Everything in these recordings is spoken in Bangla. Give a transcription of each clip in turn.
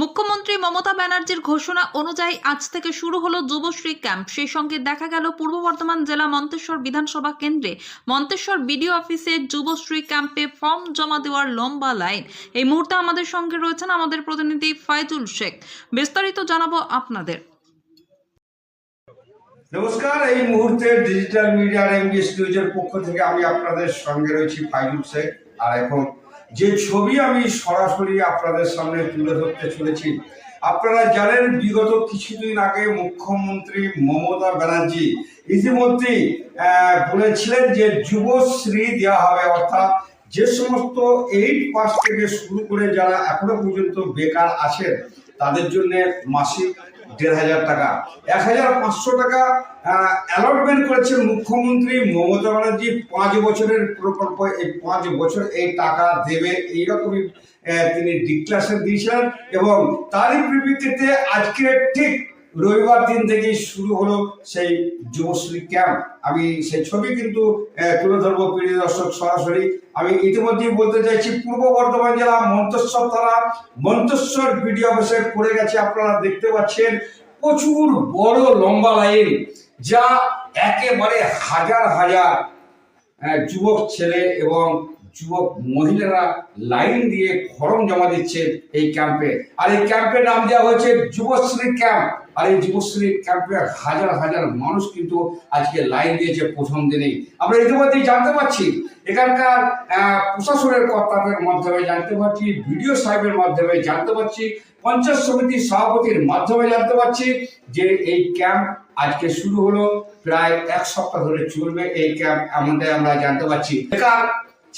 মুখ্যমন্ত্রী মমতা ব্যানার্জির ঘোষণা অনুযায়ী আজ থেকে শুরু হলো যুবশ্রী ক্যাম্প। সেই সঙ্গে দেখা গেল পূর্ব বর্ধমান জেলা মন্তেশ্বর বিধানসভা কেন্দ্রে। মন্তেশ্বর বিডিও অফিসে যুবশ্রী ক্যাম্পে ফর্ম জমা দেওয়ার লম্বা লাইন। এই মুহূর্তে আমাদের সঙ্গে রয়েছেন আমাদের প্রতিনিধি ফাইজুল শেখ। বিস্তারিত জানাব আপনাদের। নমস্কার, এই মুহূর্তে ডিজিটাল মিডিয়ার এমবিএস নিউজের পক্ষ থেকে আমি আপনাদের সঙ্গে রয়েছি ফাইজুল শেখ। আর এখন যে ছবি আমি সরাসরি আপনাদের সামনে তুলে ধরতে চলেছি, আপনারা জানেন বিগত কিছুদিন আগে মুখ্যমন্ত্রী মমতা ব্যানার্জি ইতিমধ্যেই বলেছিলেন যে যুবশ্রী দেওয়া হবে, অর্থাৎ যে সমস্ত এইট পাস থেকে শুরু করে যারা এখনও পর্যন্ত বেকার আছেন, তাদের জন্য মাসিক দেড় হাজার টাকা। এক হাজার পাঁচশো টাকা অ্যালটমেন্ট করেছেন মুখ্যমন্ত্রী মমতা ব্যানার্জি। পাঁচ বছরের প্রকল্প, এই পাঁচ বছর এই টাকা দেবে, এইরকমই তিনি ডিক্লারেশন দিয়েছিলেন এবং তারই পরিপ্রেক্ষিতে আজকে ঠিক রবিবার দিন থেকেই শুরু হলো সেই যুবশ্রী ক্যাম্প। আমি সেই ছবি কিন্তু তুলে ধরবো প্রিয় দর্শক সরাসরি। আমি ইতিমধ্যেই বলতে চাইছি, পূর্ব বর্ধমান জেলা মন্তেশ্বর থানা, মন্তেশ্বর বিডিও অফিসে পড়ে গেছে, আপনারা দেখতে পাচ্ছেন প্রচুর বড় লম্বা লাইন, যা একেবারে হাজার হাজার যুবক ছেলে এবং যুবক মহিলারা লাইন দিয়ে ফর্ম জমা দিচ্ছে এই ক্যাম্পে। আর এই ক্যাম্পের নাম দেওয়া হয়েছে যুবশ্রী ক্যাম্প। আর এই যুবশ্রী ক্যাম্পে হাজার হাজার মানুষ কিন্তু আজকে লাইন দিয়েছে প্রথম দিনেই। আমরা ইতিমধ্যেই জানতে পারছি, এখানকার প্রশাসনের কর্তাদের মাধ্যমে জানতে পারছি, বিডিও সাহেবের মাধ্যমে জানতে পারছি, পঞ্চায়েত সমিতির সভাপতির মাধ্যমে জানতে পারছি যে এই ক্যাম্প আজকে শুরু হলো, প্রায় এক সপ্তাহ ধরে চলবে এই ক্যাম্প এমনটাই আমরা জানতে পারছি। বেকার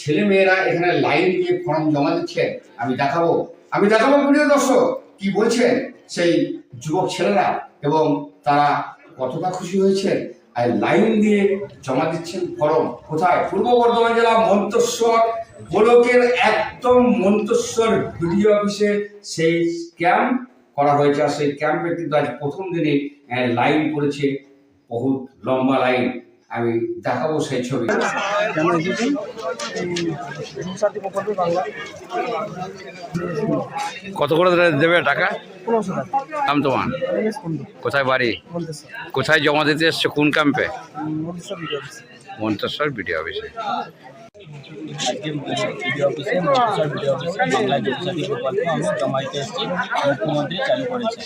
ছেলে মেয়েরা এখানে লাইন দিয়ে ফর্ম জমা দিচ্ছে আমি দেখাবো। আমি দেখাবো প্রিয় দর্শক, কি বলছেন সেই যুবক ছেলেরা এবং তারা কতটা খুশি হয়েছেন আর লাইন দিয়ে জমা দিচ্ছেন ফরম। কোথায়? পূর্ব বর্ধমান জেলা মন্তেশ্বর ব্লকের একদম মন্তেশ্বর বিডিও অফিসে সেই ক্যাম্প করা হয়েছে। আর সেই ক্যাম্পে কিন্তু আজ প্রথম দিনে লাইন পড়েছে বহুত লম্বা লাইন। আমি দেখাবো সেই ছবি। কত করে দেবে টাকা? দাম নাম তোমার? কোথায় বাড়ি? কোথায় জমা দিতে এসছো? কোন ক্যাম্পে মন্তেশ্বর বিডিও অফিসে। আজকে বিডিও অফিসে মন্ত্রিসভা বিডিও অফিসে বাংলায় জনজাতি প্রকল্প আমি জমা এসেছি মুখ্যমন্ত্রী চালু করেছে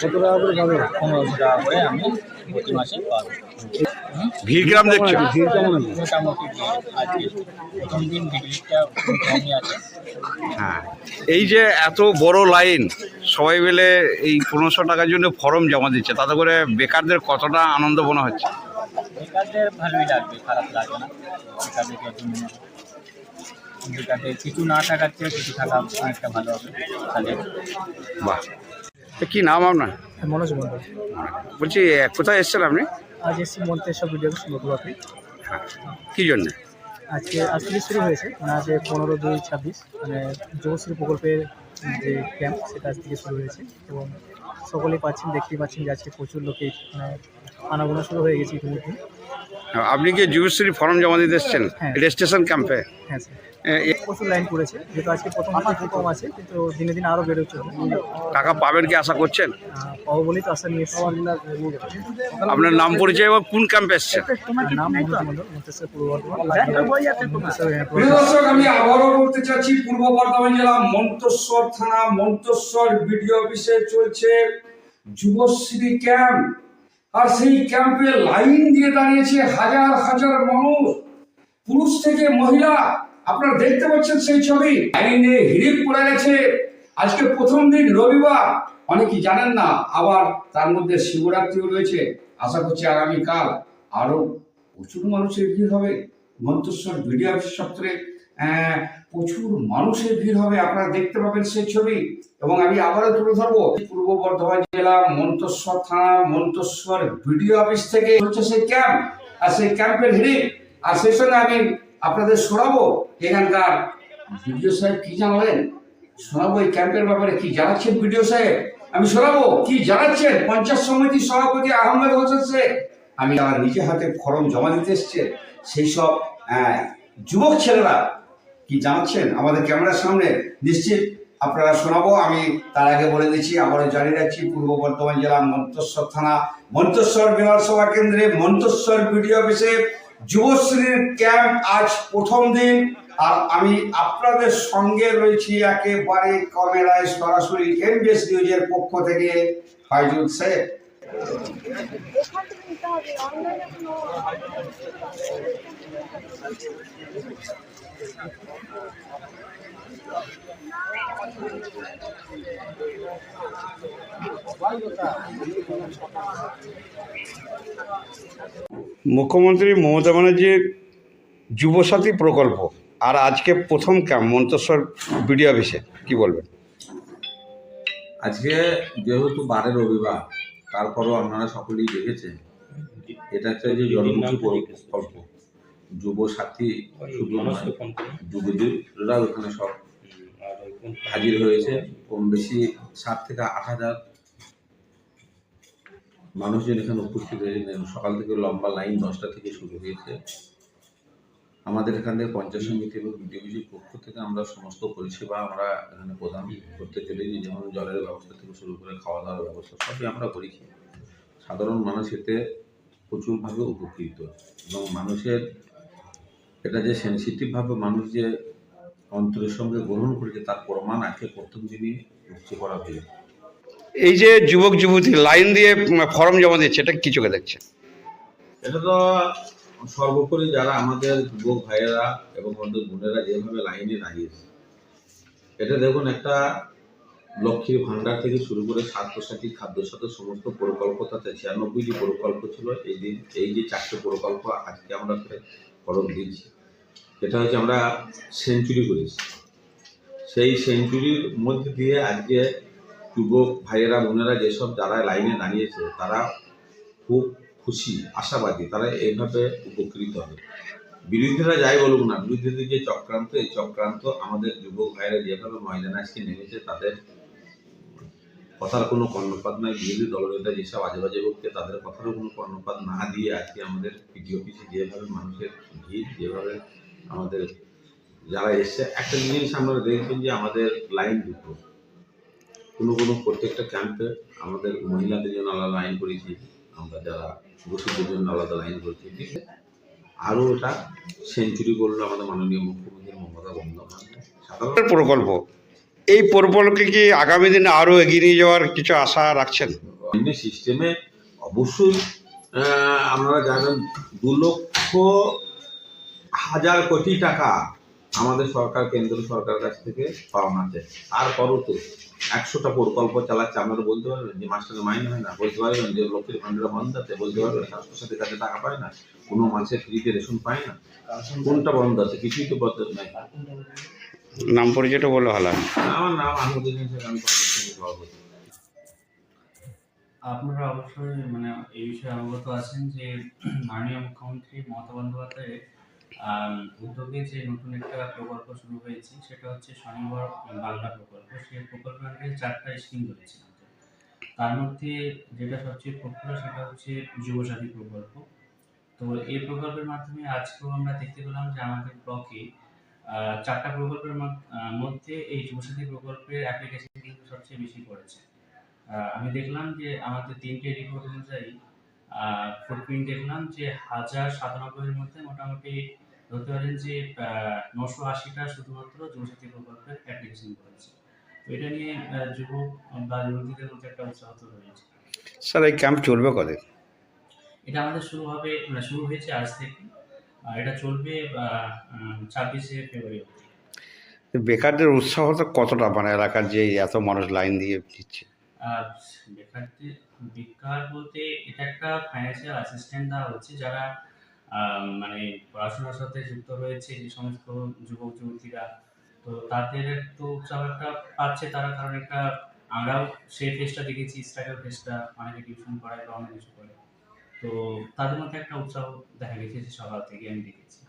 কত টাকা করে পাবে পনেরোশো টাকা করে আমি প্রতি মাসে পাবো ভিড় গ্রাম দেখছ ভিড় কেমন মোটামুটি আজকে প্রথম দিন ভিড়টা কমই আছে। হ্যাঁ। এই যে এত বড় লাইন সবাই মিলে এই পনেরোশো টাকার জন্য ফর্ম জমা দিচ্ছে তাতে করে বেকারদের কতটা আনন্দ মনে হচ্ছে? বেকারদের ভালোই লাগবে খারাপ লাগবে না। বেকারদের বেকারদের কিছু না থাকার চেয়ে কিছু থাকা অনেকটা ভালো হবে। তাহলে বাহ। তো কি নাম আপনার? মনোজ মন্ডল বলছি কোথায় এসছেন আপনি? আজ এসছি অফিস নতুনতে হ্যাঁ কী জন্যে? আজকে আজ থেকে শুরু হয়েছে মানে আজ পনেরো দুই ছাব্বিশ মানে যুবশ্রী প্রকল্পের যে ক্যাম্প সেটা আজ থেকে শুরু হয়েছে। এবং সকলেই পাচ্ছেন দেখতেই পাচ্ছেন যে আজকে প্রচুর লোকে মানে আনাগোনা শুরু হয়ে গেছে ইতিমধ্যে। আপনি কি যুবশ্রী ফর্ম জমা দিতে এসছেন? হ্যাঁ। রেজিস্ট্রেশন ক্যাম্পে হ্যাঁ স্যার এ, এ, প্রচুর লাইন পড়েছে যেহেতু আজকে প্রথম একটু কম আছে কিন্তু দিনে দিনে আরও বেড়ে চলবে টাকা পাবেন কি আশা করছেন? পাবো বলেই তো আশা নিয়ে আপনার নাম পরিচয় এবং কোন ক্যাম্পে এসছেন? নাম পূর্ব বর্ধমান। মন্তেশ্বর, আহ, প্রিয় দর্শক আমি আবারও বলতে চাচ্ছি পূর্ব বর্ধমান জেলা মন্তেশ্বর থানা মন্তেশ্বর বিডিও অফিসে চলছে যুবশ্রী ক্যাম্প। আর সেই ক্যাম্পে লাইন দিয়ে দাঁড়িয়েছে হাজার হাজার মানুষ। পুরুষ থেকে মহিলা, আপনারা দেখতে পাচ্ছেন সেই ছবি। লাইনে হিড়িক পড়ে গেছে। আজকে প্রথম দিন রবিবার। অনেকেই জানেন না, আবার তার মধ্যে শিবরাত্রিও রয়েছে। আশা করছি আগামীকাল আরও প্রচুর মানুষের ভিড় হবে। মন্তেশ্বর ভিডিও অফিস প্রচুর মানুষের ভিড় হবে। আপনারা দেখতে পাবেন সেই ছবি। এবং আমি আবারও তুলে ধরবো পূর্ব বর্ধমান জেলা মন্তেশ্বর থানা মন্তেশ্বর বিডিও অফিস থেকে হচ্ছে সেই ক্যাম্প, আর সেই ক্যাম্পের ভিড় আর সেই সঙ্গে আমি আপনাদের শোনাবো, এখানকার বিডিও সাহেব কি জানালেন? শোনাবো এই ক্যাম্পের ব্যাপারে কি জানাচ্ছেন বিডিও সাহেব? আমি শোনাবো, কি জানাচ্ছেন? পঞ্চায়েত সমিতির সভাপতি আহমেদ হোসেন শেখ। আমি আমার নিজে হাতে ফর্ম জমা দিতে এসছে। সেই সব যুবক ছেলেরা কি জানাচ্ছেন? আমাদের ক্যামেরার সামনে নিশ্চিত আপনারা শোনাবো, আমি তার আগে বলে দিচ্ছি, আবারও জানিয়ে রাখছি, পূর্ব বর্ধমান জেলা মন্তেশ্বর থানা, মন্তেশ্বর বিধানসভা কেন্দ্রে মন্তেশ্বর বিডিও অফিসে যুবশ্রীর ক্যাম্প আজ প্রথম দিন। আর আমি আপনাদের সঙ্গে রয়েছি একেবারে ক্যামেরায় সরাসরি এমবিএস নিউজের পক্ষ থেকে ফাইজুল শেখ এখান থেকে নিতে হবে অনলাইনে কোনো মুখ্যমন্ত্রী মমতা ব্যানার্জির যুবসাথী প্রকল্প আর আজকে প্রথম ক্যাম্প মন্তেশ্বর বিডিও অফিসে কি বলবেন? আজকে যেহেতু বারের রবিবার তারপরও আপনারা সকলেই দেখেছেন এটা হচ্ছে যে জনমুখী প্রকল্প। যুব সাথী নয়, যুবতীরাও সব হাজির হয়েছে। কম বেশি সাত থেকে আট হাজার মানুষজন এখানে উপস্থিত হয়েছেন সকাল থেকে লম্বা লাইন দশটা থেকে শুরু হয়েছে। আমাদের এখান থেকে পঞ্চায়েত সমিতি এবং বিডিওজির পক্ষ থেকে আমরা সমস্ত পরিষেবা আমরা এখানে প্রদান করতে চলেছি যেমন জলের ব্যবস্থা থেকে শুরু করে খাওয়া দাওয়ার ব্যবস্থা, সবই আমরা করেছি। সাধারণ মানুষ এতে প্রচুরভাবে উপকৃত। এবং মানুষের এটা যে সেন্সিটিভভাবে মানুষ যে অন্তরের সঙ্গে গ্রহণ করেছে, তার প্রমাণ আজকে প্রথম দিনই করা হয়েছে। এই যে যুবক যুবতী লাইন দিয়ে ফর্ম জমা দিচ্ছে, এটা কি চোখে দেখছে? এটা তো সর্বোপরি যারা আমাদের যুবক ভাইয়েরা এবং আমাদের বোনেরা যেভাবে লাইনে দাঁড়িয়েছে এটা দেখুন, একটা লক্ষ্মীর ভান্ডার থেকে শুরু করে স্বাস্থ্যসাথী খাদ্যসাথী সমস্ত প্রকল্প তাতে ছিয়ানব্বইটি প্রকল্প ছিল এই দিন, এই যে চারটে প্রকল্প আজকে আমরা ফলন দিয়েছি। এটা হচ্ছে আমরা সেঞ্চুরি করেছি। সেই সেঞ্চুরির মধ্যে দিয়ে আজকে যুবক ভাইয়েরা, বোনেরা যেসব যারা লাইনে দাঁড়িয়েছে, তারা খুব খুশি, আশাবাদী, তারা এইভাবে উপকৃত হবে। বিরোধীরা যাই বলুক না, বিরোধীদের যে চক্রান্ত, এই চক্রান্ত আমাদের যুবক ভাইয়েরা যেভাবে ময়দানে আজকে নেমেছে, তাদের কথার কোনো কর্ণপাত নাই বিরোধী দলনেতা যেসব আজে বাজে বলছে তাদের কথারও কোনো কর্ণপাত না দিয়ে আজকে আমাদের পিডি অফিসে যেভাবে মানুষের ভিড়, যেভাবে আমাদের যারা এসছে, একটা জিনিস আমরা দেখবেন যে আমাদের লাইন দুটো। কোনো কোনো প্রত্যেকটা ক্যাম্পে আমাদের মহিলাদের জন্য আলাদা লাইন করেছি আমরা যারা পুরুষদের জন্য আলাদা লাইন করেছি ঠিক আছে? আরও এটা সেঞ্চুরি করল আমাদের মাননীয় মুখ্যমন্ত্রী মমতা বন্দ্যোপাধ্যায়। প্রকল্প। এই প্রকল্পকে কি আগামী দিনে আরও এগিয়ে নিয়ে যাওয়ার কিছু আশা রাখছেন? এমনি সিস্টেমে অবশ্যই আপনারা জানেন দু লক্ষ হাজার কোটি টাকা আমাদের সরকার কেন্দ্র সরকার কাছ থেকে পাওনা আছে। তারপরও তো একশোটা প্রকল্প চালাচ্ছে। আপনারা বলতে পারবেন যে মাস্টারের মাইনে হয় না। বলতে পারবেন যে লক্ষ্মীর ভান্ডার বন্ধ আছে বলতে পারবেন স্বাস্থ্যসাথী কাছে টাকা পায় না কোনো মাসে ফ্রিতে রেশন পায় না। কোনটা বন্ধ আছে? কিছুই তো বন্ধ নাই। নাম পরিচয়টা বললে ভালো হয় আমার নাম আহমদুল হোসেন আমি সভাপতি। আপনারা অবশ্যই মানে এই বিষয়ে অবগত আছেন যে মাননীয় মুখ্যমন্ত্রী মমতা বন্দ্যোপাধ্যায়ের আম, উদ্যোগে যে নতুন একটা প্রকল্প শুরু হয়েছে, সেটা হচ্ছে স্বনির্ভর বাংলা প্রকল্প। সেই প্রকল্পের আন্ডারে চারটা স্কিম রয়েছে তার মধ্যে যেটা সবচেয়ে পপুলার সেটা হচ্ছে যুবসাথী প্রকল্প। তো এই প্রকল্পের মাধ্যমে আজকেও আমরা দেখতে পেলাম যে আমাদের ব্লকে চারটা প্রকল্পের মধ্যে এই যুবসাথী প্রকল্পের অ্যাপ্লিকেশন কিন্তু সবচেয়ে বেশি পড়েছে। আমি দেখলাম যে আমাদের তিনটে রিপোর্ট অনুযায়ী ফুটপ্রিন্ট দেখলাম যে হাজার সাতানব্বইয়ের মধ্যে মোটামুটি ধরতে পারেন যে নশো আশিটা শুধুমাত্র যুবসাথী প্রকল্পের অ্যাপ্লিকেশন করেছে। তো এটা নিয়ে যুবক বা যুবতীদের মধ্যে একটা উৎসাহ রয়েছে। স্যার এই ক্যাম্প চলবে কদিন এটা আমাদের শুরু হবে মানে শুরু হয়েছে আজ থেকে। এটা চলবে ছাব্বিশে ফেব্রুয়ারি বেকারদের উৎসাহ তো কতটা? মানে এলাকার যে এত মানুষ লাইন দিয়ে দিচ্ছে। বেকারদের বেকার বলতে এটা একটা ফাইন্যান্সিয়াল অ্যাসিস্ট্যান্ট দেওয়া হচ্ছে যারা মানে পড়াশোনার সাথে যুক্ত রয়েছে যে সমস্ত যুবক, যুবতীরা। তো তাদের একটু উৎসাহ একটা পাচ্ছে, তারা কারণ একটা আমরাও সেই ফেসটা দেখেছি স্ট্রাগল ফেসটা অনেকে টিউশন করায় বা অনেক কিছু করে। তো তাদের মধ্যে একটা উৎসাহ দেখা গেছে সকাল থেকে আমি দেখেছি।